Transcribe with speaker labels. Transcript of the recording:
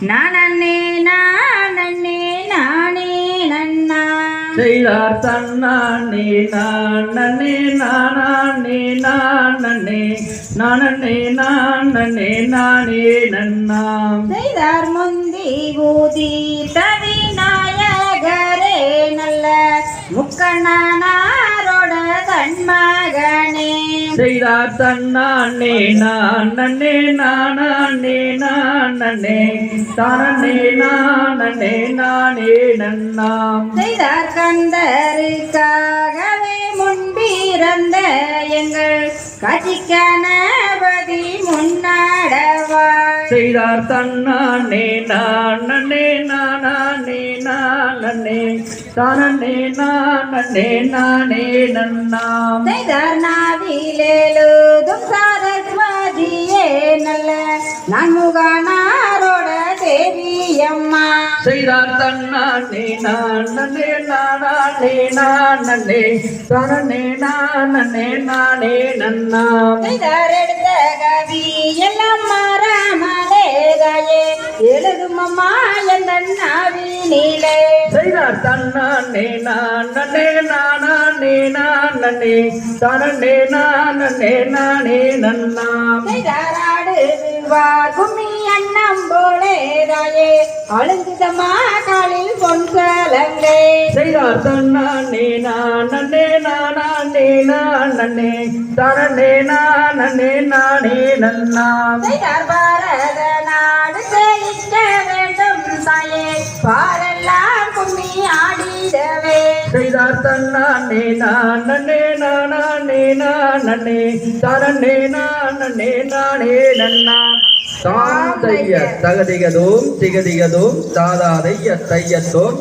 Speaker 1: நானே நானே நானே நன்னா
Speaker 2: செய்தார் தன்னானே நானே நானே நானே நானே நானே நானே நன்னாம்
Speaker 1: செய்தார் முந்தி ஊதி தவிநாயகரே நல்ல முக்கண்ணனாரோட தன்மகனே.
Speaker 2: செய்தார் தன்னானே நானே நானே நானே தானே நானே நானே நன்னாம்.
Speaker 1: செய்தார் கந்தருக்காகவே முன்பிறந்த எங்கள் காட்சி கணபதி முன்னாடவாய்.
Speaker 2: செய்தார் தன்னானே நானே நானே நானே தானே நானே நானே நன்னாம்.
Speaker 1: செய்தார் நாவிலேலுதும் சரஸ்வதியே நல்ல தேவியம்மா
Speaker 2: செய்தார் தன்னானே நானே நானே நானே தானே நானே நானே நன்னாம்.
Speaker 1: செய்தார் எடுத்த கவி எல்லாம் மாறாமலே எழுதும் அம்மா எந்த நாவினிலே
Speaker 2: செய்தார் தன்னானே நானே நானே நானே தானே நானே நானே நன்னாம்.
Speaker 1: செய்தார் ஆடுவார் கும்மி அழுங்குதம்மா காலில் பொன் சலங்கை
Speaker 2: செய்தார் தன்னானே நானே நானே நானே தானே நானே நானே நன்னாம்
Speaker 1: செய்தார் பாரத நாடு செழிக்க வேண்டும் தாயே பாரெல்லாம் கும்மி ஆடிடவே.
Speaker 2: செய்தார் தன்னே நானே நானே நானே தானே நானே நானே நன்னா. தாம் தைய தகதிகதோம் திகதிகதோம் தாதாதைய தையத்தோம்